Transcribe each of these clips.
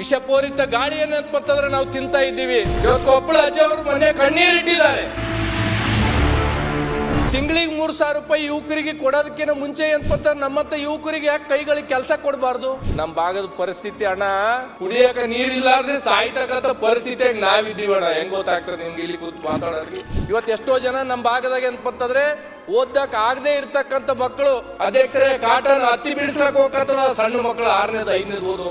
ವಿಷಪೂರಿತ ಗಾಳಿ ಏನಂತಂದ್ರೆ ನಾವು ತಿಂತಾ ಇದ್ದೀವಿ. ಕೊಪ್ಪಳ ಅಜ್ಜವರು ಮೊನ್ನೆ ಕಣ್ಣೀರಿಟ್ಟಿದ್ದಾರೆ ತಿಂಗಳಿಗೆ ಮೂರ್ ಸಾವಿರ ರೂಪಾಯಿ ಯುವಕರಿಗೆ ಕೊಡೋದಕ್ಕಿಂತ ಮುಂಚೆ ಏನಪ್ಪ ನಮ್ಮಂತ ಯುವಕರಿಗೆ ಯಾಕೆ ಕೈಗಳಿಗೆ ಕೆಲಸ ಕೊಡಬಾರ್ದು? ನಮ್ಮ ಭಾಗದ ಪರಿಸ್ಥಿತಿ ಅಣ್ಣ ಕುಡಿಯಕ ನೀರಿಲ್ಲಾರ್ದೆ ಸಾಯ್ತಕ್ಕಂತ ಪರಿಸ್ಥಿತಿಯಾಗಿ ನಾವಿದ್ದೀವಿ ಅಣ್ಣ. ಹೆಂಗ್ ಗೊತ್ತಾಗ್ತದೆ ನಿಮ್ಗೆ ಇಲ್ಲಿ ಕೂತ್ ಮಾತಾಡೋದ್ರಿ ಇವತ್ತು ಎಷ್ಟೋ ಜನ ನಮ್ಮ ಭಾಗದಾಗ ಏನಪ್ಪಂತಂದ್ರೆ ಓದಕ್ ಆಗದೆ ಇರ್ತಕ್ಕಂತ ಮಕ್ಕಳು. ಅಧ್ಯಕ್ಷರೇ ಕಾಟನ್ ಹತ್ತಿ ಬಿಡಿಸಕ್ ಹೋಗ್ತದ ಸಣ್ಣ ಮಕ್ಕಳು ಆರನೇದು ಐದನೇದು ಓದು.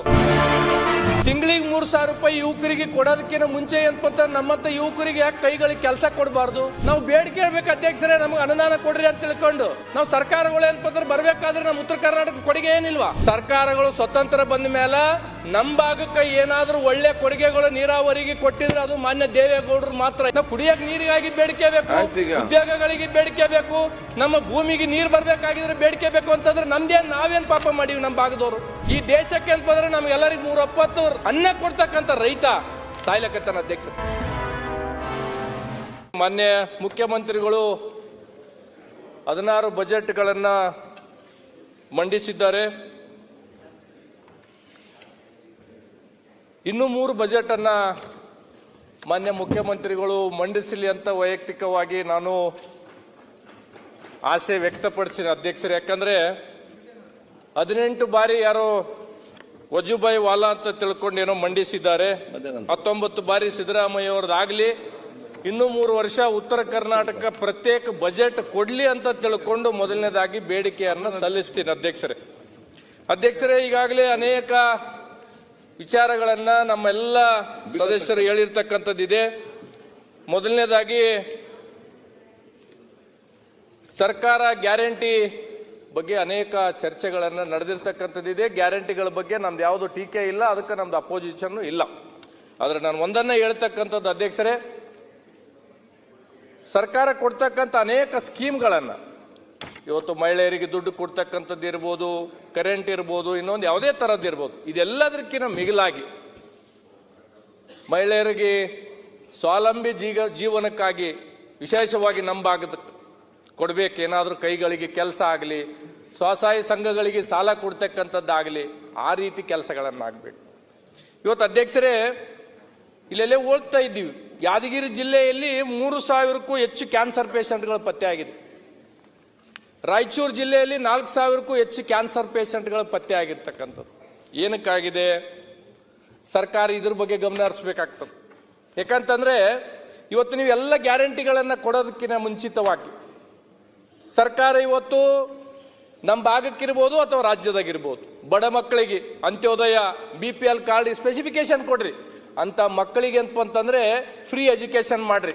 ತಿಂಗಳಿಗೆ ಮೂರು ಸಾವಿರ ರೂಪಾಯಿ ಯುವಕರಿಗೆ ಕೊಡೋದಕ್ಕಿಂತ ಮುಂಚೆ ಏನಪ್ಪ ನಮ್ಮಂತ ಯುವಕರಿಗೆ ಯಾಕೆ ಕೈಗಳಿಗೆ ಕೆಲಸ ಕೊಡಬಾರ್ದು? ನಾವು ಬೇಡಿಕೆ ಹೇಳ್ಬೇಕು ಅಧ್ಯಕ್ಷರೇ ನಮ್ಗೆ ಅನುದಾನ ಕೊಡ್ರಿ ಅಂತ ತಿಳ್ಕೊಂಡು. ನಾವು ಸರ್ಕಾರಗಳು ಏನಪ್ಪ ಬರ್ಬೇಕಾದ್ರೆ ನಮ್ಮ ಉತ್ತರ ಕರ್ನಾಟಕ ಕೊಡುಗೆ ಏನಿಲ್ವಾ? ಸರ್ಕಾರಗಳು ಸ್ವತಂತ್ರ ಬಂದ ಮೇಲೆ ನಮ್ಮ ಭಾಗಕ್ಕೆ ಏನಾದರೂ ಒಳ್ಳೆ ಕೊಡುಗೆಗಳು ನೀರಾವರಿಗೆ ಕೊಟ್ಟಿದ್ರೆ ಅದು ಮಾನ್ಯ ದೇವೇಗೌಡರು ಮಾತ್ರ. ನಾವು ಕುಡಿಯಕ್ಕೆ ನೀರಿಗಾಗಿ ಬೇಡಿಕೆ ಬೇಕು ಉದ್ಯೋಗಗಳಿಗೆ ಬೇಡಿಕೆ ಬೇಕು ನಮ್ಮ ಭೂಮಿಗೆ ನೀರು ಬರಬೇಕಾಗಿದ್ರೆ ಬೇಡಿಕೆ ಬೇಕು ಅಂತಂದ್ರೆ ನಮ್ದೇನ್ ನಾವೇನು ಪಾಪ ಮಾಡೀವಿ ನಮ್ಮ ಭಾಗದವರು? ಈ ದೇಶಕ್ಕೆ ಅಂತಂದ್ರೆ ನಮ್ಗೆಲ್ಲರಿಗೂ ನೂರ ಎಪ್ಪತ್ತು ಅನ್ನ ಕೊಡ್ತಕ್ಕಂಥ ರೈತ ಸಾಯ್ಲಕತ್ತಾನ ಅಧ್ಯಕ್ಷ. ಮಾನ್ಯ ಮುಖ್ಯಮಂತ್ರಿಗಳು ಹದಿನಾರು ಬಜೆಟ್ಗಳನ್ನು ಮಂಡಿಸಿದ್ದಾರೆ. ಇನ್ನು ಮೂರು ಬಜೆಟ್ ಅನ್ನ ಮಾನ್ಯ ಮುಖ್ಯಮಂತ್ರಿಗಳು ಮಂಡಿಸಲಿ ಅಂತ ವೈಯಕ್ತಿಕವಾಗಿ ನಾನು ಆಸೆ ವ್ಯಕ್ತಪಡಿಸಿದ ಅಧ್ಯಕ್ಷರು. ಯಾಕಂದ್ರೆ ಹದಿನೆಂಟು ಬಾರಿ ಯಾರೋ ವಜುಭಾಯಿ ವಾಲಾ ಅಂತ ತಿಳ್ಕೊಂಡು ಏನೋ ಮಂಡಿಸಿದ್ದಾರೆ ಹತ್ತೊಂಬತ್ತು ಬಾರಿ ಸಿದ್ದರಾಮಯ್ಯ ಆಗಲಿ ಇನ್ನು ಮೂರು ವರ್ಷ ಉತ್ತರ ಕರ್ನಾಟಕ ಪ್ರತ್ಯೇಕ ಬಜೆಟ್ ಕೊಡ್ಲಿ ಅಂತ ತಿಳ್ಕೊಂಡು ಮೊದಲನೇದಾಗಿ ಬೇಡಿಕೆಯನ್ನು ಸಲ್ಲಿಸ್ತೀನಿ ಅಧ್ಯಕ್ಷರೇ. ಅಧ್ಯಕ್ಷರೇ ಈಗಾಗಲೇ ಅನೇಕ ವಿಚಾರಗಳನ್ನ ನಮ್ಮೆಲ್ಲ ಸದಸ್ಯರು ಹೇಳಿರ್ತಕ್ಕಂಥದ್ದಿದೆ. ಮೊದಲನೇದಾಗಿ ಸರ್ಕಾರ ಗ್ಯಾರಂಟಿ ಬಗ್ಗೆ ಅನೇಕ ಚರ್ಚೆಗಳನ್ನು ನಡೆದಿರ್ತಕ್ಕಂಥದ್ದಿದೆ. ಗ್ಯಾರಂಟಿಗಳ ಬಗ್ಗೆ ನಮ್ದು ಯಾವುದು ಟೀಕೆ ಇಲ್ಲ, ಅದಕ್ಕೆ ನಮ್ದು ಅಪೋಸಿಷನ್ ಇಲ್ಲ. ಆದರೆ ನಾನು ಒಂದನ್ನ ಹೇಳ್ತಕ್ಕಂಥದ್ದು, ಅಧ್ಯಕ್ಷರೇ, ಸರ್ಕಾರ ಕೊಡ್ತಕ್ಕಂಥ ಅನೇಕ ಸ್ಕೀಮ್ಗಳನ್ನು, ಇವತ್ತು ಮಹಿಳೆಯರಿಗೆ ದುಡ್ಡು ಕೊಡ್ತಕ್ಕಂಥದ್ದು ಇರ್ಬೋದು ಕರೆಂಟ್ ಇರ್ಬೋದು, ಇನ್ನೊಂದು ಯಾವುದೇ ಥರದ್ದು ಇರ್ಬೋದು, ಇದೆಲ್ಲದಕ್ಕಿಂತ ಮಿಗಿಲಾಗಿ ಮಹಿಳೆಯರಿಗೆ ಸ್ವಾವಲಂಬಿ ಜೀಗ, ಜೀವನಕ್ಕಾಗಿ ವಿಶೇಷವಾಗಿ ನಮ್ಮ ಕೊಡ್ಬೇಕು ಏನಾದರೂ ಕೈಗಳಿಗೆ ಕೆಲಸ ಆಗಲಿ, ಸ್ವಸಹಾಯ ಸಂಘಗಳಿಗೆ ಸಾಲ ಕೊಡ್ತಕ್ಕಂಥದ್ದಾಗಲಿ, ಆ ರೀತಿ ಕೆಲಸಗಳನ್ನಾಗಬೇಕು. ಇವತ್ತು ಅಧ್ಯಕ್ಷರೇ, ಇಲ್ಲೆಲ್ಲೇ ಓದ್ತಾ ಇದ್ದೀವಿ. ಯಾದಗಿರಿ ಜಿಲ್ಲೆಯಲ್ಲಿ ಮೂರು ಸಾವಿರಕ್ಕೂ ಹೆಚ್ಚು ಕ್ಯಾನ್ಸರ್ ಪೇಷಂಟ್ಗಳು ಪತ್ತೆ ಆಗಿದೆ ರಾಯಚೂರು ಜಿಲ್ಲೆಯಲ್ಲಿ ನಾಲ್ಕು ಸಾವಿರಕ್ಕೂ ಹೆಚ್ಚು ಕ್ಯಾನ್ಸರ್ ಪೇಷಂಟ್ಗಳು ಪತ್ತೆ ಆಗಿರ್ತಕ್ಕಂಥದ್ದು. ಏನಕ್ಕಾಗಿದೆ? ಸರ್ಕಾರ ಇದ್ರ ಬಗ್ಗೆ ಗಮನ ಹರಿಸ್ಬೇಕಾಗ್ತದೆ. ಯಾಕಂತಂದ್ರೆ, ಇವತ್ತು ನೀವು ಎಲ್ಲ ಗ್ಯಾರಂಟಿಗಳನ್ನ ಕೊಡೋದಕ್ಕಿಂತ ಮುಂಚಿತವಾಗಿ ಸರ್ಕಾರ ಇವತ್ತು ನಮ್ಮ ಭಾಗಕ್ಕಿರ್ಬೋದು ಅಥವಾ ರಾಜ್ಯದಾಗಿರ್ಬೋದು. ಬಡ ಮಕ್ಕಳಿಗೆ Antyodaya B P L card specification ಕೊಡ್ರಿ. ಅಂತ ಮಕ್ಕಳಿಗೆ ಅಂತಂದ್ರೆ ಫ್ರೀ ಎಜುಕೇಶನ್ ಮಾಡ್ರಿ.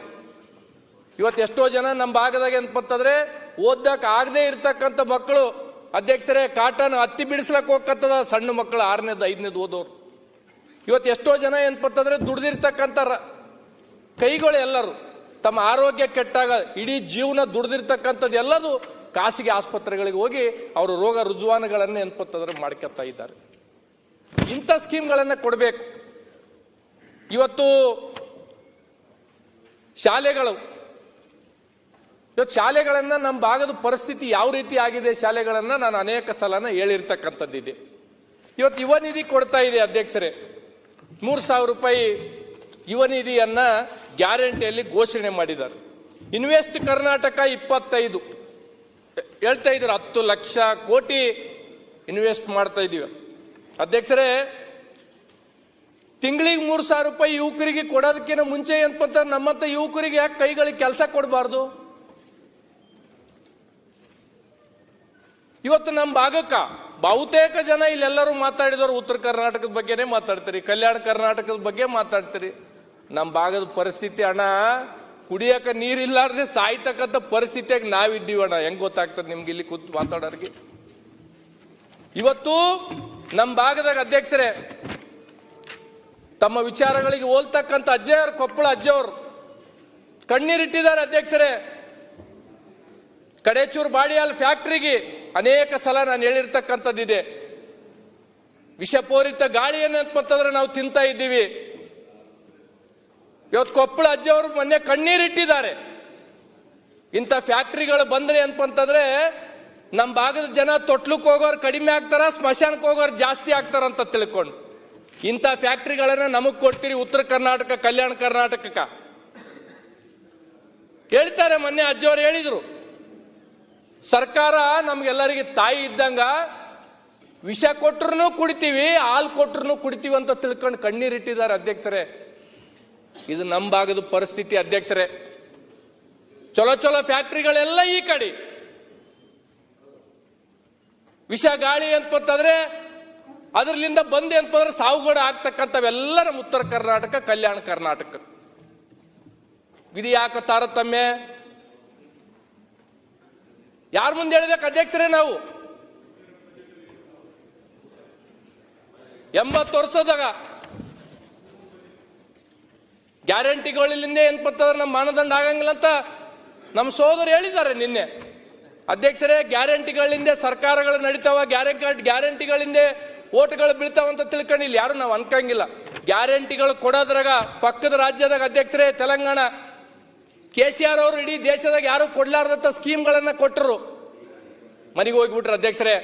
ಇವತ್ತು ಎಷ್ಟೋ ಜನ ನಮ್ಮ ಭಾಗದಾಗ ಏನಪ್ಪಂತಂದ್ರೆ ಓದಕ್ಕೆ ಆಗದೆ ಇರ್ತಕ್ಕಂಥ ಮಕ್ಕಳು. ಅಧ್ಯಕ್ಷರೇ, ಕಾಟನ್ ಹತ್ತಿ ಬಿಡಿಸ್ಲಕ್ಕೆ ಹೋಗ್ಕತ್ತದ ಸಣ್ಣ ಮಕ್ಕಳು ಆರನೇದು, ಐದನೇದು ಓದೋರು. ಇವತ್ತು ಎಷ್ಟೋ ಜನ ಏನಪ್ಪಂತಂದ್ರೆ ದುಡ್ದಿರ್ತಕ್ಕಂಥ ಕೈಗಳು ಎಲ್ಲರೂ. ತಮ್ಮ ಆರೋಗ್ಯ ಕೆಟ್ಟಾಗ ಇಡೀ ಜೀವನ ದುಡ್ದಿರ್ತಕ್ಕಂಥದ್ದು ಎಲ್ಲದು ಖಾಸಗಿ ಆಸ್ಪತ್ರೆಗಳಿಗೆ ಹೋಗಿ ಅವರು ರೋಗ ರುಜುವಾನಗಳನ್ನು ಎನ್ಪತ್ತದ್ರೆ ಮಾಡ್ಕೊತಾ ಇದ್ದಾರೆ. ಇಂಥ ಸ್ಕೀಮ್ಗಳನ್ನು ಕೊಡಬೇಕು. ಇವತ್ತು ಶಾಲೆಗಳು, ಇವತ್ತು ಶಾಲೆಗಳನ್ನು ನಮ್ಮ ಭಾಗದ ಪರಿಸ್ಥಿತಿ ಯಾವ ರೀತಿ ಆಗಿದೆ ಶಾಲೆಗಳನ್ನು ನಾನು ಅನೇಕ ಸಲನ ಹೇಳಿರ್ತಕ್ಕಂಥದ್ದಿದೆ. ಇವತ್ತು ಯುವ ನಿಧಿ ಕೊಡ್ತಾ ಇದೆ ಅಧ್ಯಕ್ಷರೇ. ಮೂರು ಸಾವಿರ ರೂಪಾಯಿ ಯುವ ನಿಧಿಯನ್ನ ಗ್ಯಾರಂಟಿಯಲ್ಲಿ ಘೋಷಣೆ ಮಾಡಿದ್ದಾರೆ. ಇನ್ವೆಸ್ಟ್ ಕರ್ನಾಟಕ ಇಪ್ಪತ್ತೈದು. ಹೇಳ್ತಾ ಇದ್ದಾರೆ, ಹತ್ತು ಲಕ್ಷ ಕೋಟಿ ಇನ್ವೆಸ್ಟ್ ಮಾಡ್ತಾ ಇದೀವಿ ಅಧ್ಯಕ್ಷರೇ, ತಿಂಗಳಿಗೆ ಮೂರು ಸಾವಿರ ರೂಪಾಯಿ ಯುವಕರಿಗೆ ಕೊಡೋದಕ್ಕಿಂತ ಮುಂಚೆ ಏನಪ್ಪ ನಮ್ಮಂತ ಯುವಕರಿಗೆ ಯಾಕೆ ಕೈಗಳಿಗೆ ಕೆಲಸ ಕೊಡಬಾರ್ದು? ಇವತ್ತು ನಮ್ಮ ಭಾಗಕ್ಕ ಬಹುತೇಕ ಜನ ಇಲ್ಲೆಲ್ಲರೂ ಮಾತಾಡಿದವರು ಉತ್ತರ ಕರ್ನಾಟಕದ ಬಗ್ಗೆನೇ ಮಾತಾಡ್ತೀರಿ. ಕಲ್ಯಾಣ ಕರ್ನಾಟಕದ ಬಗ್ಗೆ ಮಾತಾಡ್ತೀರಿ. ನಮ್ಮ ಭಾಗದ ಪರಿಸ್ಥಿತಿ ಅಣ್ಣ, ಕುಡಿಯಕ ನೀರಿಲ್ಲಾರ್ದೆ ಸಾಯ್ತಕ್ಕಂಥ ಪರಿಸ್ಥಿತಿಯಾಗಿ ನಾವಿದ್ದೀವಿ ಅಣ್ಣ ಹೆಂಗ್ ಗೊತ್ತಾಗ್ತದೆ ನಿಮ್ಗೆ ಇಲ್ಲಿ ಕೂತ್ ಮಾತಾಡೋರಿಗೆ? ಇವತ್ತು ನಮ್ಮ ಭಾಗದಾಗ ಅಧ್ಯಕ್ಷರೇ, ತಮ್ಮ ವಿಚಾರಗಳಿಗೆ ಹೋಲ್ತಕ್ಕಂಥ ಅಜ್ಜಯ್ಯವ್ರು ಕೊಪ್ಪಳ ಅಜ್ಜವ್ರು ಕಣ್ಣೀರಿಟ್ಟಿದ್ದಾರೆ ಅಧ್ಯಕ್ಷರೇ. ಕಡೇಚೂರು ಬಾಡಿಯಾಲ್ ಫ್ಯಾಕ್ಟ್ರಿಗೆ ಅನೇಕ ಸಲ ನಾನು ಹೇಳಿರ್ತಕ್ಕಂಥದ್ದಿದೆ. ವಿಷಪೂರಿತ ಗಾಳಿಯನ್ನು ಮತ್ತಂದ್ರೆ ನಾವು ತಿಂತಾ ಇದ್ದೀವಿ. ಇವತ್ತು ಕೊಪ್ಪಳ ಅಜ್ಜಿಯವರು ಮೊನ್ನೆ ಕಣ್ಣೀರಿಟ್ಟಿದ್ದಾರೆ ಇಂಥ ಫ್ಯಾಕ್ಟ್ರಿಗಳು ಬಂದ್ರೆ ಅಂತಂದ್ರೆ ನಮ್ಮ ಭಾಗದ ಜನ ತೊಟ್ಲಕ್ಕೆ ಹೋಗೋರು ಕಡಿಮೆ ಆಗ್ತಾರ ಸ್ಮಶಾನಕ್ಕೆ ಹೋಗೋರು ಜಾಸ್ತಿ ಆಗ್ತಾರ ಅಂತ ತಿಳ್ಕೊಂಡು. ಇಂಥ ಫ್ಯಾಕ್ಟ್ರಿಗಳನ್ನ ನಮಗ್ ಕೊಡ್ತೀರಿ, ಉತ್ತರ ಕರ್ನಾಟಕ, ಕಲ್ಯಾಣ ಕರ್ನಾಟಕಕ್ಕ. ಹೇಳ್ತಾರೆ ಮೊನ್ನೆ ಅಜ್ಜಿಯವರು ಹೇಳಿದ್ರು. ಸರ್ಕಾರ ನಮ್ಗೆಲ್ಲರಿಗೆ ತಾಯಿ ಇದ್ದಂಗ ವಿಷ ಕೊಟ್ರು ಕುಡಿತೀವಿ, ಹಾಲು ಕೊಟ್ರು ಕುಡಿತೀವಿ ಅಂತ ತಿಳ್ಕೊಂಡು ಕಣ್ಣೀರಿಟ್ಟಿದ್ದಾರೆ ಅಧ್ಯಕ್ಷರೇ. ಇದು ನಮ್ಮ ಭಾಗದ ಪರಿಸ್ಥಿತಿ ಅಧ್ಯಕ್ಷರೇ. ಚಲೋ ಚಲೋ ಫ್ಯಾಕ್ಟ್ರಿಗಳೆಲ್ಲ ಈ ಕಡೆ. ವಿಷ ಗಾಳಿ ಅಂತಂದ್ರೆ ಅದರಲ್ಲಿಂದ ಬಂದೆ ಅಂತಂದ್ರೆ ಸಾವುಗಡ ಆಗ್ತಕ್ಕಂಥವೆಲ್ಲ ನಮ್ಮ ಉತ್ತರ ಕರ್ನಾಟಕ, ಕಲ್ಯಾಣ ಕರ್ನಾಟಕ. ಇದು ಯಾಕ ತಾರತಮ್ಯ? ಯಾರ ಮುಂದೆ ಹೇಳಬೇಕು ಅಧ್ಯಕ್ಷರೇ ನಾವು? ಎಂಬತ್ತು ವರ್ಷದಾಗ ಗ್ಯಾರಂಟಿಗಳಿಂದ ಏನ್ ಬರ್ತದ್ರೆ ನಮ್ಮ ಮಾನದಂಡ ಆಗಂಗಿಲ್ಲ ಅಂತ ನಮ್ಮ ಸೋದರು ಹೇಳಿದ್ದಾರೆ ನಿನ್ನೆ. ಅಧ್ಯಕ್ಷರೇ, ಗ್ಯಾರಂಟಿಗಳಿಂದ ಸರ್ಕಾರಗಳು ನಡೀತಾವ, ಗ್ಯಾರಂಟಿ ಗ್ಯಾರಂಟಿಗಳಿಂದ ಓಟ್ಗಳು ಬೀಳ್ತಾವ ಅಂತ ತಿಳ್ಕೊಂಡು ಇಲ್ಲಿ ಯಾರು ನಾವು ಅನ್ಕಂಗಿಲ್ಲ. ಗ್ಯಾರಂಟಿಗಳು ಕೊಡೋದ್ರಾಗ ಪಕ್ಕದ ರಾಜ್ಯದಾಗ ಅಧ್ಯಕ್ಷರೇ, ತೆಲಂಗಾಣ, ಕೆ ಸಿ ಆರ್ ಅವರು ಇಡೀ ದೇಶದಾಗ ಯಾರು ಕೊಡ್ಲಾರ್ದಂತ ಸ್ಕೀಮ್ಗಳನ್ನ ಕೊಟ್ಟರು. ಮನೆಗೆ ಹೋಗ್ಬಿಟ್ರು ಅಧ್ಯಕ್ಷರೇ.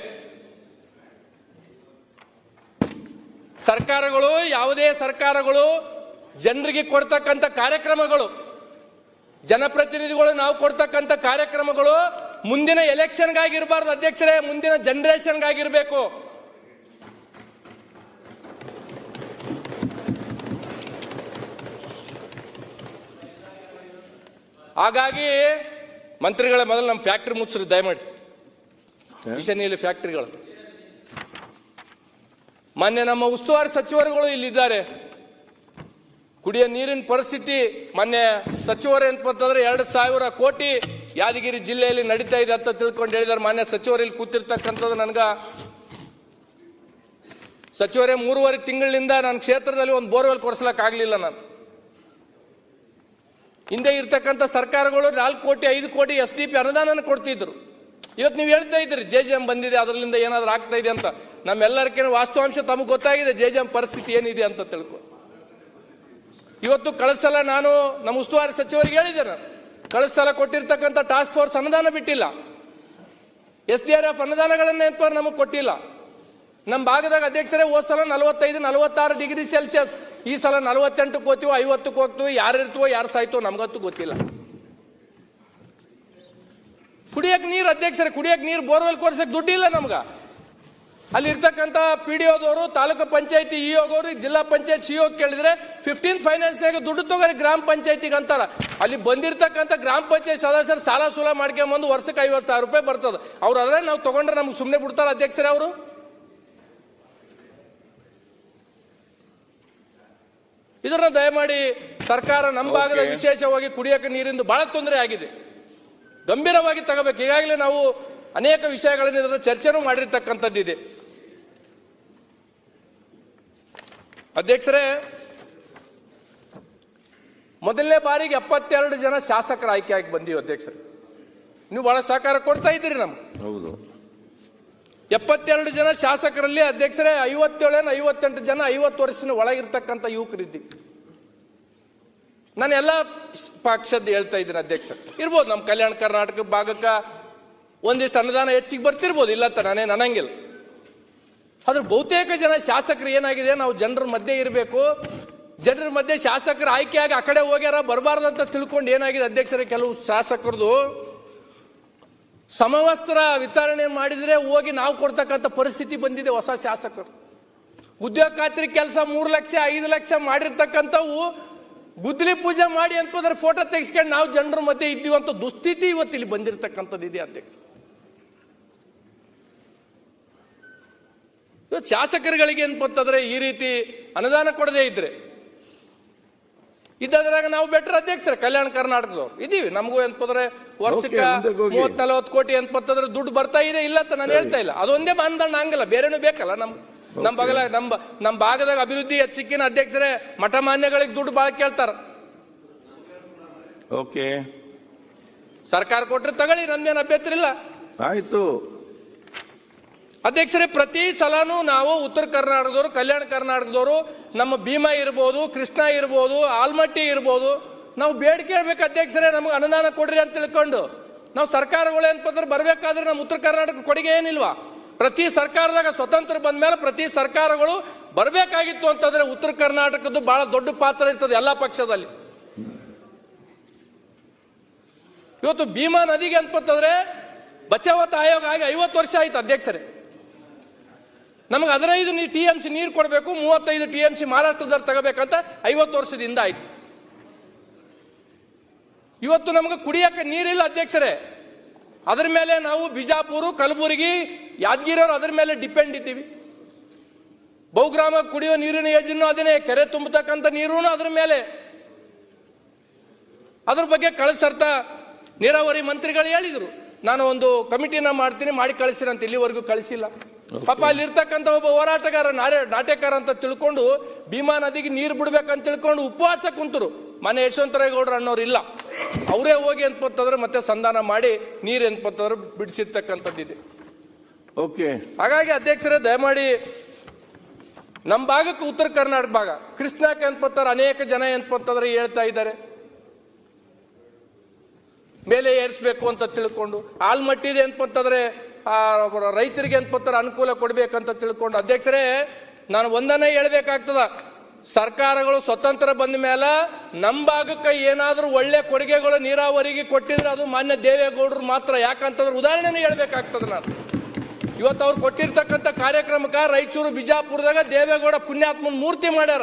ಸರ್ಕಾರಗಳು, ಯಾವುದೇ ಸರ್ಕಾರಗಳು ಜನರಿಗೆ ಕೊಡ್ತಕ್ಕಂಥ ಕಾರ್ಯಕ್ರಮಗಳು ಜನಪ್ರತಿನಿಧಿಗಳು ನಾವು ಕೊಡ್ತಕ್ಕಂಥ ಕಾರ್ಯಕ್ರಮಗಳು ಮುಂದಿನ ಎಲೆಕ್ಷನ್ಗಾಗಿರ್ಬಾರ್ದು ಅಧ್ಯಕ್ಷರೇ ಮುಂದಿನ ಜನರೇಷನ್ಗಾಗಿರಬೇಕು. ಹಾಗಾಗಿ ಮಂತ್ರಿಗಳ ಮೊದಲು ನಮ್ಮ ಫ್ಯಾಕ್ಟ್ರಿ ಮುಚ್ಚ್ರಿ ದಯಮಾಡಿ. ನೀಲಿ ಫ್ಯಾಕ್ಟ್ರಿಗಳು. ಮೊನ್ನೆ ನಮ್ಮ ಉಸ್ತುವಾರಿ ಸಚಿವರುಗಳು ಇಲ್ಲಿದ್ದಾರೆ. ಕುಡಿಯೋ ನೀರಿನ ಪರಿಸ್ಥಿತಿ ಮೊನ್ನೆ ಸಚಿವರು ಏನಪ್ಪಂತಂದ್ರೆ ಎರಡು ಸಾವಿರ ಕೋಟಿ ಯಾದಗಿರಿ ಜಿಲ್ಲೆಯಲ್ಲಿ ನಡೀತಾ ಇದೆ ಅಂತ ತಿಳ್ಕೊಂಡು ಹೇಳಿದಾರೆ. ಮಾನ್ಯ ಸಚಿವರು ಇಲ್ಲಿ ಕೂತಿರ್ತಕ್ಕಂಥದ್ದು ನನ್ಗ. ಸಚಿವರೇ, ಮೂರುವರೆ ತಿಂಗಳಿನಿಂದ ನನ್ನ ಕ್ಷೇತ್ರದಲ್ಲಿ ಒಂದು ಬೋರ್ವೆಲ್ ಕೊಡಿಸ್ಲಕ್ ಆಗ್ಲಿಲ್ಲ ನಾನು. ಹಿಂದೆ ಇರ್ತಕ್ಕಂಥ ಸರ್ಕಾರಗಳು ನಾಲ್ಕು ಕೋಟಿ, ಐದು ಕೋಟಿ ಎಸ್ ಡಿ ಪಿ ಅನುದಾನ ಕೊಡ್ತಿದ್ರು. ಇವತ್ತು ನೀವು ಹೇಳ್ತಾ ಇದ್ರಿ ಜೆ ಜೆ ಎಂ ಬಂದಿದೆ ಅದರಿಂದ ಏನಾದರೂ ಆಗ್ತಾ ಇದೆ ಅಂತ. ನಮ್ಮೆಲ್ಲರಿಗೇನು ವಾಸ್ತವಾಂಶ ತಮಗೆ ಗೊತ್ತಾಗಿದೆ, ಜೆ ಜೆ ಎಂ ಪರಿಸ್ಥಿತಿ ಏನಿದೆ ಅಂತ ತಿಳ್ಕೊ. ಇವತ್ತು ಕಳಿಸಲ ನಾನು, ನಮ್ಮ ಉಸ್ತುವಾರಿ ಸಚಿವರಿಗೆ ಹೇಳಿದೆ ನಾನು ಕಳಿಸಲ ಕೊಟ್ಟಿರ್ತಕ್ಕಂಥ ಟಾಸ್ಕ್ ಫೋರ್ಸ್ ಅನುದಾನ ಬಿಟ್ಟಿಲ್ಲ. ಎಸ್ ಡಿ ಆರ್ ಎಫ್ ಅನುದಾನಗಳನ್ನ ನಮಗೆ ಕೊಟ್ಟಿಲ್ಲ. ನಮ್ಮ ಭಾಗದಾಗ ಅಧ್ಯಕ್ಷರೇ, ಹೋದ ಸಲ ನಲವತ್ತೈದು, ನಲವತ್ತಾರು ಡಿಗ್ರಿ ಸೆಲ್ಸಿಯಸ್ ಈ ಸಲ ನಲವತ್ತೆಂಟಕ್ಕೆ ಹೋಗ್ತೀವೋ ಐವತ್ತಕ್ಕೆ ಹೋಗ್ತೀವಿ, ಯಾರು ಇರ್ತೀವೋ, ಯಾರು ಸಾಯ್ತೋ ನಮ್ಗಂತೂ ಗೊತ್ತಿಲ್ಲ. ಕುಡಿಯಕ್ ನೀರು ಅಧ್ಯಕ್ಷರೇ, ಕುಡಿಯಕ್ ನೀರು, ಬೋರ್ವೆಲ್ ಕೊರ್ಸಕ್ ದುಡ್ಡಿಲ್ಲ ನಮ್ಗ. ಅಲ್ಲಿ ಇರ್ತಕ್ಕಂಥ ಪಿ ಡಿ ಓದವರು ತಾಲೂಕು ಪಂಚಾಯತಿ ಇ ಹೋಗೋರು ಜಿಲ್ಲಾ ಪಂಚಾಯತ್ ಸಿ ಕೇಳಿದ್ರೆ ಫಿಫ್ಟೀನ್ ಫೈನಾನ್ಸ್ನಾಗ ದುಡ್ಡು ತಗೋರಿ ಗ್ರಾಮ ಪಂಚಾಯತಿಗೆ ಅಂತಾರ. ಅಲ್ಲಿ ಬಂದಿರತಕ್ಕಂತ ಗ್ರಾಮ ಪಂಚಾಯತ್ ಸದಸ್ಯರು ಸಾಲ ಸೂಲ ಮಾಡ್ಕೊಂಬಂದು ವರ್ಷಕ್ಕೆ ಐವತ್ತು ಸಾವಿರ ರೂಪಾಯಿ ಬರ್ತದೆ. ಅವ್ರು ಅದ್ರೆ ನಾವು ತಗೊಂಡ್ರೆ ನಮ್ಗೆ ಸುಮ್ಮನೆ ಬಿಡ್ತಾರ ಅಧ್ಯಕ್ಷರೇ ಅವರು. ಇದನ್ನ ದಯಮಾಡಿ ಸರ್ಕಾರ ನಮ್ಮ ಭಾಗದ ವಿಶೇಷವಾಗಿ ಕುಡಿಯಕ್ಕೆ ನೀರಿಂದು ಬಹಳ ತೊಂದರೆ ಆಗಿದೆ. ಗಂಭೀರವಾಗಿ ತಗೋಬೇಕು. ಈಗಾಗಲೇ ನಾವು ಅನೇಕ ವಿಷಯಗಳನ್ನು ಇದರ ಚರ್ಚೆನೂ ಮಾಡಿರ್ತಕ್ಕಂಥದ್ದಿದೆ ಅಧ್ಯಕ್ಷರೇ ಮೊದಲನೇ ಬಾರಿಗೆ ಎಪ್ಪತ್ತೆರಡು ಜನ ಶಾಸಕರ ಆಯ್ಕೆಯಾಗಿ ಬಂದೀವಿ ಅಧ್ಯಕ್ಷರು. ನೀವು ಬಹಳ ಸಹಕಾರ ಕೊಡ್ತಾ ಇದ್ದೀರಿ ನಮ್ಗೆ. ಹೌದು. ಎಪ್ಪತ್ತೆರಡು ಜನ ಶಾಸಕರಲ್ಲಿ ಅಧ್ಯಕ್ಷರೇ ಐವತ್ತೇಳೇನು ಐವತ್ತೆಂಟು ಜನ ಐವತ್ತು ವರ್ಷದ ಒಳಗಿರ್ತಕ್ಕಂಥ ಯುವಕರಿದ್ದಿ ನಾನು ಎಲ್ಲ ಪಕ್ಷದ ಹೇಳ್ತಾ ಇದ್ದೀನಿ ಅಧ್ಯಕ್ಷ ಇರ್ಬೋದು ನಮ್ಮ ಕಲ್ಯಾಣ ಕರ್ನಾಟಕ ಭಾಗಕ್ಕೆ ಒಂದಿಷ್ಟು ಅನುದಾನ ಹೆಚ್ಚಿಗೆ ಬರ್ತಿರ್ಬೋದು, ಇಲ್ಲ ಅಂತ ನಾನೇ ನನಂಗಿಲ್ಲ ಆದ್ರೆ ಬಹುತೇಕ ಜನ ಶಾಸಕರು ಏನಾಗಿದೆ, ನಾವು ಜನರ ಮಧ್ಯೆ ಇರಬೇಕು. ಜನರ ಮಧ್ಯೆ ಶಾಸಕರು ಆಯ್ಕೆಯಾಗಿ ಆ ಕಡೆ ಹೋಗ್ಯಾರ ಅಂತ ತಿಳ್ಕೊಂಡು ಏನಾಗಿದೆ ಅಧ್ಯಕ್ಷರ, ಕೆಲವು ಶಾಸಕರದು ಸಮವಸ್ತ್ರ ವಿತರಣೆ ಮಾಡಿದ್ರೆ ಹೋಗಿ ನಾವು ಕೊಡ್ತಕ್ಕಂಥ ಪರಿಸ್ಥಿತಿ ಬಂದಿದೆ ಹೊಸ ಶಾಸಕರು. ಉದ್ಯೋಗ ಖಾತ್ರಿ ಕೆಲಸ ಮೂರು ಲಕ್ಷ, ಐದು ಲಕ್ಷ ಮಾಡಿರ್ತಕ್ಕಂಥವು ಗುದ್ದಲಿ ಪೂಜೆ ಮಾಡಿ ಅಂತಂದ್ರೆ ಫೋಟೋ ತೆಗೆಸ್ಕೊಂಡು ನಾವು ಜನರ ಮಧ್ಯೆ ಇದ್ದೀವಿ ಅಂತ ದುಸ್ಥಿತಿ ಇವತ್ತು ಇಲ್ಲಿ ಬಂದಿರತಕ್ಕಂಥದ್ದು ಇದೆ ಅಧ್ಯಕ್ಷ. ಇವತ್ತು ಶಾಸಕರುಗಳಿಗೆ ಅಂತಂದ್ರೆ ಈ ರೀತಿ ಅನುದಾನ ಕೊಡದೇ ಇದ್ರೆ. ಇದ್ದದ್ರಾಗ ನಾವು ಬೆಟರ್ ಅಧ್ಯಕ್ಷರ ಕಲ್ಯಾಣ ಕರ್ನಾಟಕದವ್ರು. ಇದೀವಿ. ನಮಗೂ ಅಂತಂದ್ರೆ ವರ್ಷಕ್ಕೆ. ಮೂವತ್ ನಲವತ್ತು ಕೋಟಿ ಏನ್ಪತ್ತಂದ್ರೆ ದುಡ್ಡು ಬರ್ತಾ ಇದೆ ಇಲ್ಲ ಅಂತ ನಾನು ಹೇಳ್ತಾ ಇಲ್ಲ. ಅದೊಂದೇ ಮಾನದಂಡ ಹಂಗಲ್ಲ. ಬೇರೆನೂ ಬೇಕಲ್ಲ ನಮ್ ನಮ್ ಬಗಲ ನಮ್ಮ ನಮ್ಮ ಭಾಗದಾಗ ಅಭಿವೃದ್ಧಿ ಹೆಚ್ಚಿಕ್ಕಿನ ಅಧ್ಯಕ್ಷರೇ ಮಠ ಮಾನ್ಯಗಳಿಗೆ ದುಡ್ಡು ಭಾಳ ಕೇಳ್ತಾರ. ಓಕೆ ಸರ್ಕಾರ ಕೊಟ್ರೆ ತಗೊಳ್ಳಿ ನಮ್ದೇನು ಅಭ್ಯಂತರ ಇಲ್ಲ. ಆಯ್ತು. ಅಧ್ಯಕ್ಷರೇ ಪ್ರತಿ ಸಲನೂ ನಾವು ಉತ್ತರ ಕರ್ನಾಟಕದವರು ಕಲ್ಯಾಣ ಕರ್ನಾಟಕದವರು ನಮ್ಮ ಭೀಮಾ ಇರ್ಬೋದು ಕೃಷ್ಣ ಇರ್ಬೋದು ಆಲ್ಮಟ್ಟಿ ಇರ್ಬೋದು ನಾವು ಬೇಡಿಕೆ ಹೇಳ್ಬೇಕು ಅಧ್ಯಕ್ಷರೇ ನಮಗೆ ಅನುದಾನ ಕೊಡ್ರಿ ಅಂತ ತಿಳ್ಕೊಂಡು. ನಾವು ಸರ್ಕಾರಗಳು ಏನಪ್ಪಂದ್ರೆ ಬರ್ಬೇಕಾದ್ರೆ ನಮ್ಮ ಉತ್ತರ ಕರ್ನಾಟಕ ಕೊಡುಗೆ ಏನಿಲ್ವಾ? ಪ್ರತಿ ಸರ್ಕಾರದಾಗ ಸ್ವತಂತ್ರ ಬಂದ ಮೇಲೆ ಪ್ರತಿ ಸರ್ಕಾರಗಳು ಬರಬೇಕಾಗಿತ್ತು ಅಂತಂದ್ರೆ ಉತ್ತರ ಕರ್ನಾಟಕದ್ದು ಬಹಳ ದೊಡ್ಡ ಪಾತ್ರ ಇರ್ತದೆ ಎಲ್ಲ ಪಕ್ಷದಲ್ಲಿ. ಇವತ್ತು ಭೀಮಾ ನದಿಗೆ ಅಂತಂದ್ರೆ ಬಚಾವತ್ ಆಯೋಗ ಆಗಿ ಐವತ್ತು ವರ್ಷ ಆಯ್ತು ಅಧ್ಯಕ್ಷರೇ. ನಮಗೆ ಹದಿನೈದು ಟಿ ಎಂ ಸಿ ನೀರು ಕೊಡಬೇಕು, ಮೂವತ್ತೈದು ಟಿ ಎಂ ಸಿ ಮಹಾರಾಷ್ಟ್ರದಲ್ಲಿ ತಗೋಬೇಕಂತ ಐವತ್ತು ವರ್ಷದಿಂದ ಆಯ್ತು. ಇವತ್ತು ನಮಗೆ ಕುಡಿಯಕ್ಕೆ ನೀರಿಲ್ಲ ಅಧ್ಯಕ್ಷರೇ. ಅದರ ಮೇಲೆ ನಾವು ಬಿಜಾಪುರ ಕಲಬುರಗಿ ಯಾದಗಿರಿಯವರು ಅದರ ಮೇಲೆ ಡಿಪೆಂಡ್ ಇದ್ದೀವಿ. ಬಹುಗ್ರಾಮ ಕುಡಿಯೋ ನೀರಿನ ಯೋಜನೆ ಅದನ್ನೇ ಕೆರೆ ತುಂಬತಕ್ಕಂಥ ನೀರು ಅದ್ರ ಮೇಲೆ. ಅದ್ರ ಬಗ್ಗೆ ಕಳಿಸರ್ತ ನೀರಾವರಿ ಮಂತ್ರಿಗಳು ಹೇಳಿದರು. ನಾನು ಒಂದು ಕಮಿಟಿನ ಮಾಡ್ತೀನಿ ಮಾಡಿ ಕಳಿಸಿರ ಅಂತ ಇಲ್ಲಿವರೆಗೂ ಕಳಿಸಿಲ್ಲ. ಪಾಪ ಅಲ್ಲಿ ಇರ್ತಕ್ಕಂಥ ಒಬ್ಬ ಹೋರಾಟಗಾರ ನಾರೇ ನಾಟ್ಯಕಾರ ಅಂತ ತಿಳ್ಕೊಂಡು ಭೀಮಾ ನದಿಗೆ ನೀರು ಬಿಡ್ಬೇಕಂತ ತಿಳ್ಕೊಂಡು ಉಪವಾಸ ಕುಂತರು. ಮನೆ ಯಶವಂತರೇಗೌಡರು ಅನ್ನೋರು ಇಲ್ಲ. ಅವರೇ ಹೋಗಿ ಅನ್ಪತ್ತಂದ್ರೆ ಮತ್ತೆ ಸಂಧಾನ ಮಾಡಿ ನೀರು ಅನ್ಪತ್ತಂದ್ರೆ ಬಿಡಿಸಿರ್ತಕ್ಕಂಥದ್ದಿದೆ. ಓಕೆ. ಹಾಗಾಗಿ ಅಧ್ಯಕ್ಷರೇ ದಯಮಾಡಿ ನಮ್ಮ ಭಾಗಕ್ಕೆ ಉತ್ತರ ಕರ್ನಾಟಕ ಭಾಗ. ಕೃಷ್ಣಕ್ಕೆ ಅನ್ಪತ್ತಾರೆ ಅನೇಕ ಜನ ಅನ್ಪತ್ತಂದ್ರೆ ಹೇಳ್ತಾ ಇದ್ದಾರೆ. ಮೇಲೆ ಏರಿಸಬೇಕು ಅಂತ ತಿಳ್ಕೊಂಡು ಆಲ್ಮಟ್ಟಿದೆ ಅನ್ಪತ್ತಂದ್ರೆ ಆ ರೈತರಿಗೆ ಅನ್ಪತ್ತರ ಅನುಕೂಲ ಕೊಡಬೇಕಂತ ತಿಳ್ಕೊಂಡು ಅಧ್ಯಕ್ಷರೇ ನಾನು ಒಂದನ್ನೇ ಹೇಳ್ಬೇಕಾಗ್ತದ. ಸರ್ಕಾರಗಳು ಸ್ವತಂತ್ರ ಬಂದ ಮೇಲೆ ನಮ್ಮ ಭಾಗಕ್ಕೆ ಏನಾದರೂ ಒಳ್ಳೆ ಕೊಡುಗೆಗಳು ನೀರಾವರಿಗೆ ಕೊಟ್ಟಿದ್ರೆ ಅದು ಮಾನ್ಯ ದೇವೇಗೌಡರು ಮಾತ್ರ. ಯಾಕಂತಂದ್ರೆ ಉದಾಹರಣೆನೇ ಹೇಳ್ಬೇಕಾಗ್ತದೆ ನಾನು. ಇವತ್ತು ಅವ್ರು ಕೊಟ್ಟಿರ್ತಕ್ಕಂಥ ಕಾರ್ಯಕ್ರಮಕ್ಕೆ ರಾಯಚೂರು, ಬಿಜಾಪುರದಾಗ ದೇವೇಗೌಡ ಪುಣ್ಯಾತ್ಮನ ಮೂರ್ತಿ ಮಾಡ್ಯಾರ.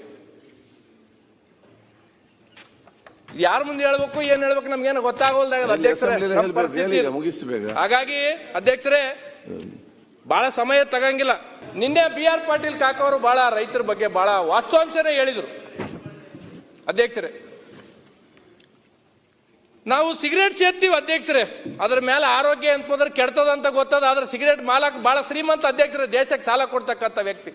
ಯಾರ ಮುಂದೆ ಹೇಳ್ಬೇಕು ಏನ್ ಹೇಳ್ಬೇಕು ನಮ್ಗೇನು ಗೊತ್ತಾಗೋಲ್ದಾಗ ಅಧ್ಯಕ್ಷರೇ. ಮುಗಿಸ್ಬೇಕ ಹಾಗಾಗಿ ಅಧ್ಯಕ್ಷರೇ ಬಹಳ ಸಮಯ ತಗಂಗಿಲ್ಲ. ನಿನ್ನೆ ಬಿ ಆರ್ ಪಾಟೀಲ್ ಕಾಕವರು ಬಹಳ ರೈತರ ಬಗ್ಗೆ ಬಹಳ ವಾಸ್ತವಾಂಶನೇ ಹೇಳಿದ್ರು. ಅಧ್ಯಕ್ಷರೇ ನಾವು ಸಿಗರೇಟ್ ಸೇರ್ತೀವಿ ಅಧ್ಯಕ್ಷರೇ. ಅದ್ರ ಮೇಲೆ ಆರೋಗ್ಯ ಅಂತ ಕೆಡ್ತದ ಅಂತ ಗೊತ್ತದ ಆದ್ರೆ ಸಿಗರೇಟ್ ಮಾಲಕ್ ಬಹಳ ಶ್ರೀಮಂತ ಅಧ್ಯಕ್ಷರೇ ದೇಶಕ್ಕೆ ಸಾಲ ಕೊಡ್ತಕ್ಕಂಥ ವ್ಯಕ್ತಿ.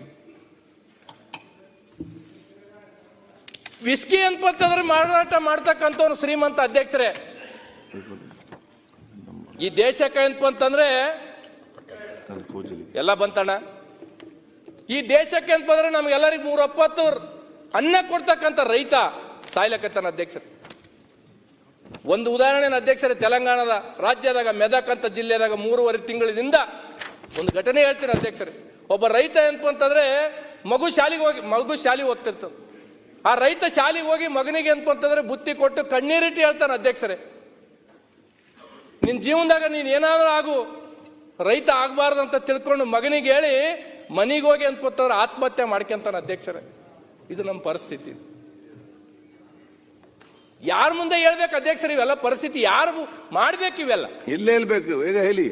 ವಿಸ್ಕಿ ಅಂತಂದ್ರೆ ಮಾರಾಟ ಮಾಡ್ತಕ್ಕಂಥವ್ರು ಶ್ರೀಮಂತ ಅಧ್ಯಕ್ಷರೇ. ಈ ದೇಶಕ್ಕೆ ಅಂತಂದ್ರೆ ಎಲ್ಲ ಬಂತಣ್ಣ? ಈ ದೇಶಕ್ಕೆ ಅಂತಂದ್ರೆ ನಮ್ಗೆಲ್ಲರಿಗೂ ಮೂರ ಒಪ್ಪತ್ತು ಅನ್ನ ಕೊಡ್ತಕ್ಕಂಥ ರೈತ ಸಾಯ್ಲಕತ್ತಾನ ಅಧ್ಯಕ್ಷರು. ಒಂದು ಉದಾಹರಣೆ ಅಧ್ಯಕ್ಷರೇ, ತೆಲಂಗಾಣದ ರಾಜ್ಯದಾಗ, ಮೆದಕ್ ಅಂತ ಜಿಲ್ಲೆದಾಗ ಮೂರುವರೆ ತಿಂಗಳಿಂದ ಒಂದು ಘಟನೆ ಹೇಳ್ತೀನಿ ಅಧ್ಯಕ್ಷರೇ. ಒಬ್ಬ ರೈತ ಏನಪ್ಪ ಅಂತಂದ್ರೆ ಮಗು ಶಾಲೆಗೆ ಹೋಗಿ, ಮಗು ಶಾಲೆಗೆ ಓದ್ತಿರ್ತದೆ ಆ ರೈತ ಶಾಲೆಗೆ ಹೋಗಿ ಮಗನಿಗೆ ಅಂತಂದ್ರೆ ಬುತ್ತಿ ಕೊಟ್ಟು ಕಣ್ಣೀರಿಟ್ಟು ಹೇಳ್ತಾನೆ ಅಧ್ಯಕ್ಷರೇ. ನಿನ್ನ ಜೀವನದಾಗ ನೀನು ಏನಾದರೂ ಆಗು ರೈತ ಆಗಬಾರ್ದು ಅಂತ ತಿಳ್ಕೊಂಡು ಮಗನಿಗೆ ಹೇಳಿ ಮನೆಗೆ ಹೋಗಿ ಅಂತಂದ್ರೆ ಆತ್ಮಹತ್ಯೆ ಮಾಡ್ಕೊಂತಾನೆ ಅಧ್ಯಕ್ಷರೇ. ಇದು ನಮ್ಮ ಪರಿಸ್ಥಿತಿ. ಯಾರ ಮುಂದೆ ಹೇಳ್ಬೇಕು ಅಧ್ಯಕ್ಷರು ಇವೆಲ್ಲ ಪರಿಸ್ಥಿತಿ. ಯಾರು ಮಾಡ್ಬೇಕು ಇವೆಲ್ಲ. ಇಲ್ಲೇ ಹೇಳ್ಬೇಕು ಈಗ ಹೇಳಿ.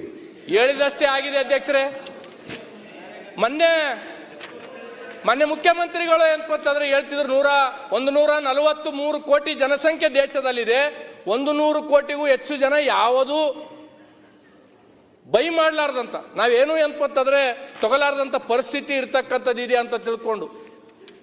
ಹೇಳಿದಷ್ಟೇ ಆಗಿದೆ ಅಧ್ಯಕ್ಷರೇ. ಮೊನ್ನೆ ಮೊನ್ನೆ ಮುಖ್ಯಮಂತ್ರಿಗಳು ಏನ್ಪಂತಂದ್ರೆ ಹೇಳ್ತಿದ್ರು ನೂರ, ಒಂದು ನೂರ ನಲವತ್ತು ಮೂರು ಕೋಟಿ ಜನಸಂಖ್ಯೆ ದೇಶದಲ್ಲಿದೆ. ಒಂದು ನೂರು ಕೋಟಿಗೂ ಹೆಚ್ಚು ಜನ ಯಾವುದು ಬೈ ಮಾಡಲಾರ್ದಂತ. ನಾವೇನು ಏನ್ಪಂತಂದ್ರೆ ತಗೊಲಾರ್ದಂತ ಪರಿಸ್ಥಿತಿ ಇರ್ತಕ್ಕಂಥದ್ದು ಇದೆ ಅಂತ ತಿಳ್ಕೊಂಡು.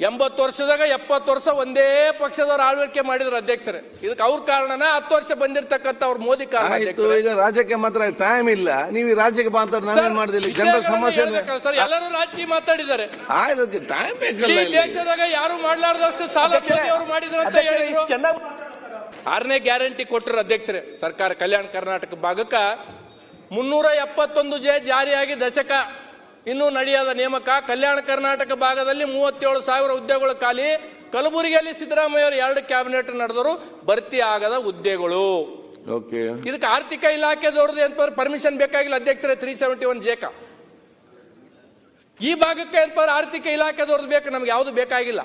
ಎಂಬತ್ತು ವರ್ಷದಾಗ ಎಪ್ಪತ್ತು ವರ್ಷ ಒಂದೇ ಪಕ್ಷದವ್ರು ಆಳ್ವಿಕೆ ಮಾಡಿದ್ರು ಅಧ್ಯಕ್ಷರೇ. ಇದಕ್ಕೆ ಅವ್ರ ಕಾರಣನ ಹತ್ತು ವರ್ಷ ಬಂದಿರತಕ್ಕಂಥ ಅವ್ರ ಮೋದಿ ಕಾರಣ ಅಧ್ಯಕ್ಷರೇ. ಈಗ ರಾಜ್ಯಕ್ಕೆ ಮಾತ್ರ ಟೈಮ್ ಇಲ್ಲ. ನೀವು ಈ ರಾಜ್ಯಕ್ಕೆ ಮಾತಾಡಿ ನಾವೇನ್ ಮಾಡಿದಿಲ್ಲ? ಜನರ ಸಮಸ್ಯೆ ಸರ್ ಎಲ್ಲರೂ ರಾಜಕೀಯ ಮಾತಾಡಿದ್ದಾರೆ. ಆಯ್ತು ಟೈಮ್ ಬೇಕಲ್ಲ ಇಲ್ಲಿ. ದೇಶದಾಗ ಯಾರು ಮಾಡ್ಲಾರ್ದಷ್ಟು ಸಾಲ ಅವರು ಮಾಡಿದ್ರು ಅಂತ ಹೇಳಿದ್ರು. ಆರನೇ ಗ್ಯಾರಂಟಿ ಕೊಟ್ಟರು ಅಧ್ಯಕ್ಷರೇ. ಸರ್ಕಾರ ಕಲ್ಯಾಣ ಕರ್ನಾಟಕ ಭಾಗಕ್ಕ ಮುನ್ನೂರ ಎಪ್ಪತ್ತೊಂದು ಜೆ ಜಾರಿಯಾಗಿ ದಶಕ. ಇನ್ನೂ ನಡೆಯದ ನೇಮಕ. ಕಲ್ಯಾಣ ಕರ್ನಾಟಕ ಭಾಗದಲ್ಲಿ ಮೂವತ್ತೇಳು ಸಾವಿರ ಹುದ್ದೆಗಳು ಖಾಲಿ. ಕಲಬುರಗಿಯಲ್ಲಿ ಸಿದ್ದರಾಮಯ್ಯ ಅವರು ಎರಡು ಕ್ಯಾಬಿನೆಟ್ ನಡೆದರು ಭರ್ತಿ ಆಗದ ಹುದ್ದೆಗಳು. ಓಕೆ. ಇದಕ್ಕೆ ಆರ್ಥಿಕ ಇಲಾಖೆದವ್ರದ್ದು ಅಂತ ಪರ್ಮಿಷನ್ ಬೇಕಾಗಿಲ್ಲ. ಅಧ್ಯಕ್ಷರೇ ತ್ರೀ ಸೆವೆಂಟಿ ಒನ್ ಜೇಕ. ಈ ಭಾಗಕ್ಕೆ ಅಂತ ಆರ್ಥಿಕ ಇಲಾಖೆದವ್ರದ್ದು ಬೇಕು. ನಮ್ಗೆ ಯಾವುದು ಬೇಕಾಗಿಲ್ಲ.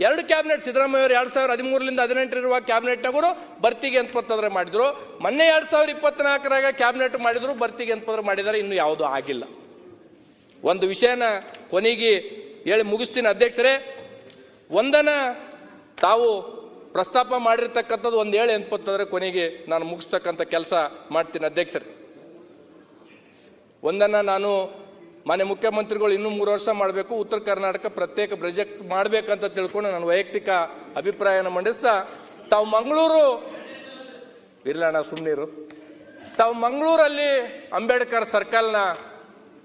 ಎರಡು ಕ್ಯಾಬಿನೆಟ್ ಸಿದ್ದರಾಮಯ್ಯ ಅವರು ಎರಡ್ ಸಾವಿರ ಹದಿಮೂರರಿಂದ ಹದಿನೆಂಟರಿರುವ ಕ್ಯಾಬಿನೆಟ್ನವರು ಭರ್ತಿಗೆ ಅಂತಪತ್ತಂದ್ರೆ ಮಾಡಿದ್ರು. ಮೊನ್ನೆ ಎರಡ್ ಸಾವಿರ ಇಪ್ಪತ್ನಾಲ್ಕರಾಗ ಕ್ಯಾಬಿನೆಟ್ ಮಾಡಿದ್ರು ಭರ್ತಿಗೆ ಅಂತಪತ್ರ ಮಾಡಿದರೆ ಇನ್ನು ಯಾವುದೂ ಆಗಿಲ್ಲ. ಒಂದು ವಿಷಯನ ಕೊನೆಗೆ ಹೇಳಿ ಮುಗಿಸ್ತೀನಿ ಅಧ್ಯಕ್ಷರೇ. ಒಂದನ ತಾವು ಪ್ರಸ್ತಾಪ ಮಾಡಿರ್ತಕ್ಕಂಥದ್ದು ಒಂದು ಹೇಳಿ ಅನ್ಪತ್ತಂದ್ರೆ ಕೊನೆಗೆ ನಾನು ಮುಗಿಸ್ತಕ್ಕಂಥ ಕೆಲಸ ಮಾಡ್ತೀನಿ ಅಧ್ಯಕ್ಷರೇ. ಒಂದನ್ನು ನಾನು ಮಾನ್ಯ ಮುಖ್ಯಮಂತ್ರಿಗಳು ಇನ್ನೂ ಮೂರು ವರ್ಷ ಮಾಡಬೇಕು, ಉತ್ತರ ಕರ್ನಾಟಕ ಪ್ರತ್ಯೇಕ ಪ್ರಾಜೆಕ್ಟ್ ಮಾಡಬೇಕಂತ ತಿಳ್ಕೊಂಡು ನಾನು ವೈಯಕ್ತಿಕ ಅಭಿಪ್ರಾಯನ ಮಂಡಿಸ್ತಾ, ತಾವು ಮಂಗಳೂರು ಇರಲಣ್ಣ ಸುಮ್ಮನಿರು ತಾವು ಮಂಗಳೂರಲ್ಲಿ ಅಂಬೇಡ್ಕರ್ ಸರ್ಕಲ್ನ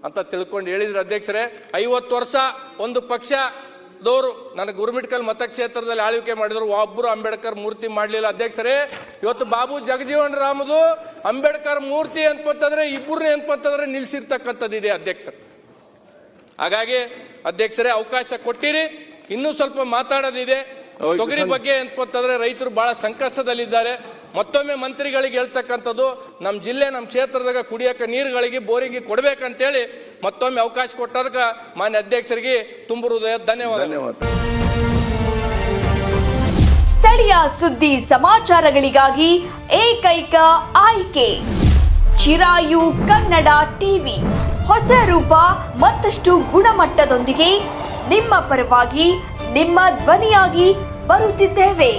ಅಂತ ತಿಳ್ಕೊಂಡು ಹೇಳಿದ್ರು ಅಧ್ಯಕ್ಷರೇ ಐವತ್ತು ವರ್ಷ ಒಂದು ಪಕ್ಷದವರು ನನಗೆ ಗುರುಮಿಟ್ಕಲ್ ಮತಕ್ಷೇತ್ರದಲ್ಲಿ ಆಳ್ವಿಕೆ ಮಾಡಿದ್ರು ಒಬ್ಬರು ಅಂಬೇಡ್ಕರ್ ಮೂರ್ತಿ ಮಾಡಲಿಲ್ಲ ಅಧ್ಯಕ್ಷರೇ. ಇವತ್ತು ಬಾಬು ಜಗಜೀವನ್ ರಾಮದು ಅಂಬೇಡ್ಕರ್ ಮೂರ್ತಿ ಅನ್ಪತ್ತಂದ್ರೆ ಇಬ್ಬರು ಅನ್ಪತ್ತಂದ್ರೆ ನಿಲ್ಸಿರ್ತಕ್ಕಂಥದ್ದು ಇದೆ ಅಧ್ಯಕ್ಷರು. ಹಾಗಾಗಿ ಅಧ್ಯಕ್ಷರೇ ಅವಕಾಶ ಕೊಟ್ಟಿರಿ. ಇನ್ನೂ ಸ್ವಲ್ಪ ಮಾತಾಡೋದಿದೆ. ತೊಗರಿ ಬಗ್ಗೆ ಅನ್ಪತ್ತಂದ್ರೆ ರೈತರು ಬಹಳ ಸಂಕಷ್ಟದಲ್ಲಿದ್ದಾರೆ. ಮತ್ತೊಮ್ಮೆ ಮಂತ್ರಿಗಳಿಗೆ ಹೇಳ್ತಕ್ಕಂಥದ್ದು ನಮ್ಮ ಜಿಲ್ಲೆ ನಮ್ಮ ಕ್ಷೇತ್ರದಾಗ ಕುಡಿಯೋಕೆ ನೀರುಗಳಿಗೆ ಬೋರಿಗೆ ಕೊಡಬೇಕಂತೇಳಿ ಮತ್ತೊಮ್ಮೆ ಅವಕಾಶ ಕೊಟ್ಟದಕ್ಕೆ ಮಾನ್ಯ ಅಧ್ಯಕ್ಷರಿಗೆ ತುಂಬ ಹೃದಯ ಧನ್ಯವಾದ ಧನ್ಯವಾದ. ಸ್ಥಳೀಯ ಸುದ್ದಿ ಸಮಾಚಾರಗಳಿಗಾಗಿ ಏಕೈಕ ಆಯ್ಕೆ. ಚಿರಾಯು ಕನ್ನಡ ಟಿವಿ. ಹೊಸ ರೂಪ ಮತ್ತಷ್ಟು ಗುಣಮಟ್ಟದೊಂದಿಗೆ ನಿಮ್ಮ ಪರವಾಗಿ ನಿಮ್ಮ ಧ್ವನಿಯಾಗಿ ಬರುತ್ತಿದ್ದೇವೆ.